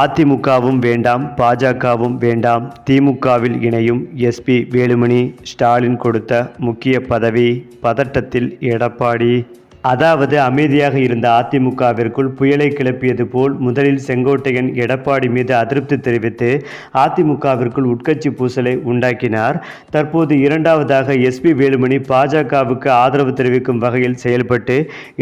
அதிமுகவும் வேண்டாம் பாஜகவும் வேண்டாம். திமுகவில் இணையும் எஸ்பி வேலுமணி ஸ்டாலின் கொடுத்த முக்கிய பதவி பதட்டத்தில் எடப்பாடி. அதாவது அமைதியாக இருந்த அதிமுகவிற்குள் புயலை கிளப்பியது போல் முதலில் செங்கோட்டையன் எடப்பாடி மீது அதிருப்தி தெரிவித்து அதிமுகவிற்குள் உட்கட்சி பூசலை உண்டாக்கினார். தற்போது இரண்டாவதாக எஸ்பி வேலுமணி பாஜகவுக்கு ஆதரவு தெரிவிக்கும் வகையில் செயல்பட்டு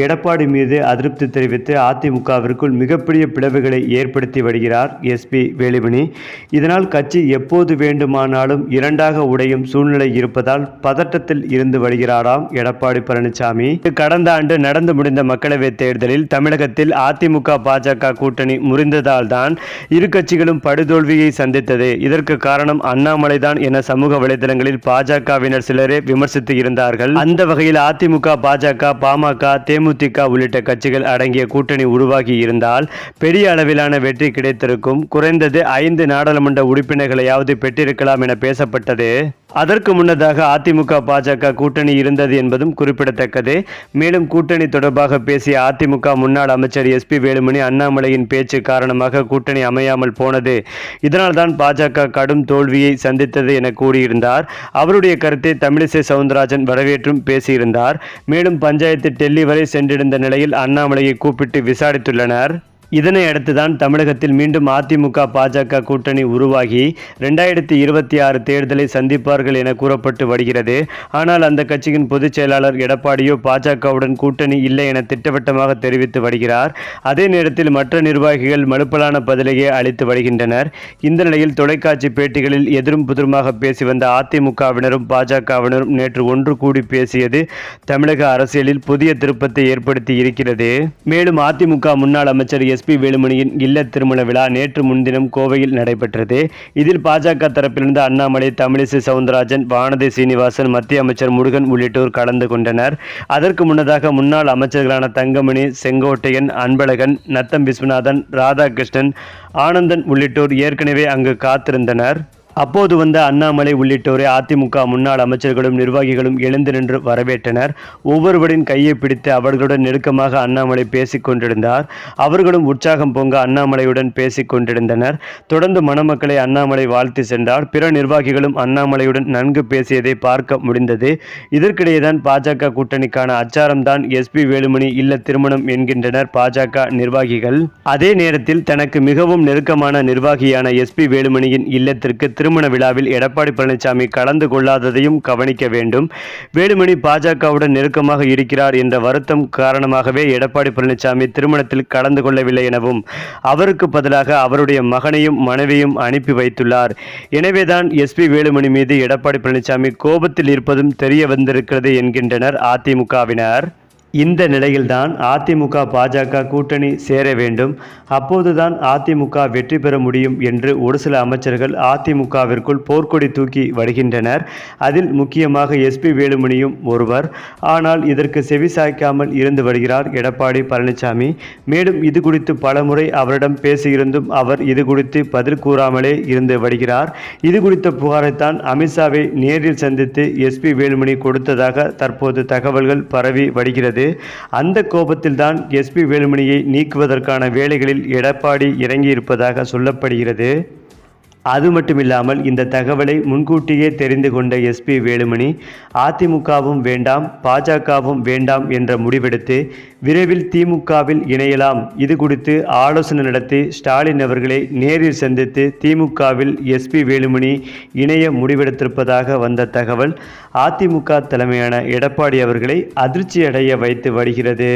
எடப்பாடி மீது அதிருப்தி தெரிவித்து அதிமுகவிற்குள் மிகப்பெரிய பிளவுகளை ஏற்படுத்தி வருகிறார் எஸ்பி வேலுமணி. இதனால் கட்சி எப்போது வேண்டுமானாலும் இரண்டாக உடையும் சூழ்நிலை இருப்பதால் பதட்டத்தில் இருந்து வருகிறாராம் எடப்பாடி பழனிசாமி. கடந்த ஆண்டு நடந்து முடிந்த மக்களவைத் தேர்தலில் தமிழகத்தில் அதிமுக பாஜக கூட்டணி முறிந்ததால் தான் இரு கட்சிகளும் படுதோல்வியை சந்தித்தது. இதற்கு காரணம் அண்ணாமலை தான் என சமூக வலைதளங்களில் பாஜகவினர் சிலரே விமர்சித்து இருந்தார்கள். அந்த வகையில் அதிமுக பாஜக பாமக தேமுதிக உள்ளிட்ட கட்சிகள் அடங்கிய கூட்டணி உருவாகி இருந்தால் பெரிய அளவிலான வெற்றி கிடைத்திருக்கும். குறைந்தது ஐந்து நாடாளுமன்ற உறுப்பினர்களையாவது பெற்றிருக்கலாம் என பேசப்பட்டது. அதற்கு முன்னதாக அதிமுக பாஜக கூட்டணி இருந்தது என்பதும் குறிப்பிடத்தக்கது. மேலும் கூட்டணி தொடர்பாக பேசிய அதிமுக முன்னாள் அமைச்சர் எஸ்பி வேலுமணி அண்ணாமலையின் பேச்சு காரணமாக கூட்டணி அமையாமல் போனது. இதனால்தான் பாஜக கடும் தோல்வியை சந்தித்தது என கூறியிருந்தார். அவருடைய கருத்தை தமிழிசை சவுந்தரராஜன் வரவேற்றும் பேசியிருந்தார். மேலும் பஞ்சாயத்து டெல்லி வரை சென்றிருந்த நிலையில் அண்ணாமலையை கூப்பிட்டு விசாரித்துள்ளனர். இதனை அடுத்துதான் தமிழகத்தில் மீண்டும் அதிமுக பாஜக கூட்டணி உருவாகி ரெண்டாயிரத்தி இருபத்தி ஆறு தேர்தலை சந்திப்பார்கள் என கூறப்பட்டு வருகிறது. ஆனால் அந்த கட்சியின் பொதுச் செயலாளர் எடப்பாடியோ பாஜகவுடன் கூட்டணி இல்லை என திட்டவட்டமாக தெரிவித்து வருகிறார். அதே நேரத்தில் மற்ற நிர்வாகிகள் மலுப்பலான பதிலையே அளித்து வருகின்றனர். இந்த நிலையில் தொலைக்காட்சி பேட்டிகளில் எதிரும் புதிருமாக பேசி வந்த அதிமுகவினரும் பாஜகவினரும் நேற்று ஒன்று கூடி பேசியது தமிழக அரசியலில் புதிய திருப்பத்தை ஏற்படுத்தி இருக்கிறது. மேலும் அதிமுக முன்னாள் அமைச்சர் எஸ். எஸ்பி வேலுமணியின் இல்ல திருமண விழா நேற்று முன்தினம் கோவையில் நடைபெற்றது. இதில் பாஜக தரப்பிலிருந்து அண்ணாமலை தமிழிசை சவுந்தரராஜன் வானதி சீனிவாசன் மத்திய அமைச்சர் முருகன் உள்ளிட்டோர் கலந்து கொண்டனர். அதற்கு முன்னதாக முன்னாள் அமைச்சர்களான தங்கமணி செங்கோட்டையன் அன்பழகன் நத்தம் விஸ்வநாதன் ராதாகிருஷ்ணன் ஆனந்தன் உள்ளிட்டோர் ஏற்கனவே அங்கு காத்திருந்தனர். அப்போது வந்த அண்ணாமலை உள்ளிட்டோரை அதிமுக முன்னாள் அமைச்சர்களும் நிர்வாகிகளும் எழுந்து நின்று வரவேற்றனர். ஒவ்வொருவரின் கையை பிடித்து அவர்களுடன் நெருக்கமாக அண்ணாமலை பேசிக் கொண்டிருந்தார். அவர்களும் உற்சாகம் பொங்க அண்ணாமலையுடன் பேசிக் கொண்டிருந்தனர். தொடர்ந்து மணமக்களை அண்ணாமலை வாழ்த்து சென்றார். பிற நிர்வாகிகளும் அண்ணாமலையுடன் நன்கு பேசியதை பார்க்க முடிந்தது. இதற்கிடையேதான் பாஜக கூட்டணிக்கான அச்சாரம்தான் எஸ்பி வேலுமணி இல்ல திருமணம் என்கின்றனர் பாஜக நிர்வாகிகள். அதே நேரத்தில் தனக்கு மிகவும் நெருக்கமான நிர்வாகியான எஸ்பி வேலுமணியின் இல்லத்திற்கு திருமண விழாவில் எடப்பாடி பழனிசாமி கலந்து கொள்ளாததையும் கவனிக்க வேண்டும். வேலுமணி பாஜகவுடன் நெருக்கமாக இருக்கிறார் என்ற வருத்தம் காரணமாகவே எடப்பாடி பழனிசாமி திருமணத்தில் கலந்து கொள்ளவில்லை எனவும் அவருக்கு பதிலாக அவருடைய மகனையும் மனைவியும் அனுப்பி வைத்துள்ளார். எனவேதான் எஸ்பி வேலுமணி மீது எடப்பாடி பழனிசாமி கோபத்தில் இருப்பதும் தெரிய வந்திருக்கிறது என்கின்றனர் அதிமுகவினர். இந்த நிலையில்தான் அதிமுக பாஜக கூட்டணி சேர வேண்டும். அப்போதுதான் அதிமுக வெற்றி பெற முடியும் என்று ஒரு சில அமைச்சர்கள் அதிமுகவிற்குள் போர்க்கொடி தூக்கி வருகின்றனர். அதில் முக்கியமாக எஸ்பி வேலுமணியும் ஒருவர். ஆனால் இதற்கு செவிசாய்க்காமல் இருந்து வருகிறார் எடப்பாடி பழனிசாமி. மேலும் இது குறித்து பலமுறை அவரிடம் பேசியிருந்தும் அவர் இது குறித்து பதில் கூறாமலே இருந்து வருகிறார். இது குறித்த புகாரைத்தான் அமித்ஷாவை நேரில் சந்தித்து எஸ்பி வேலுமணி கொடுத்ததாக தற்போது தகவல்கள் பரவி வருகிறது. அந்த கோபத்தில்தான் எஸ்பி வேலுமணியை நீக்குவதற்கான வேலைகளில் எடப்பாடி இறங்கியிருப்பதாக சொல்லப்படுகிறது. அது மட்டுமில்லாமல் இந்த தகவலை முன்கூட்டியே தெரிந்து கொண்ட எஸ்பி வேலுமணி அதிமுகவும் வேண்டாம் பாஜகவும் வேண்டாம் என்ற முடிவெடுத்து விரைவில் திமுகவில் இணையலாம். இது குறித்து ஆலோசனை நடத்தி ஸ்டாலின் அவர்களை நேரில் சந்தித்து திமுகவில் எஸ்பி வேலுமணி இணைய முடிவெடுத்திருப்பதாக வந்த தகவல் அதிமுக தலைமையான எடப்பாடி அவர்களை அதிர்ச்சியடைய வைத்து வருகிறது.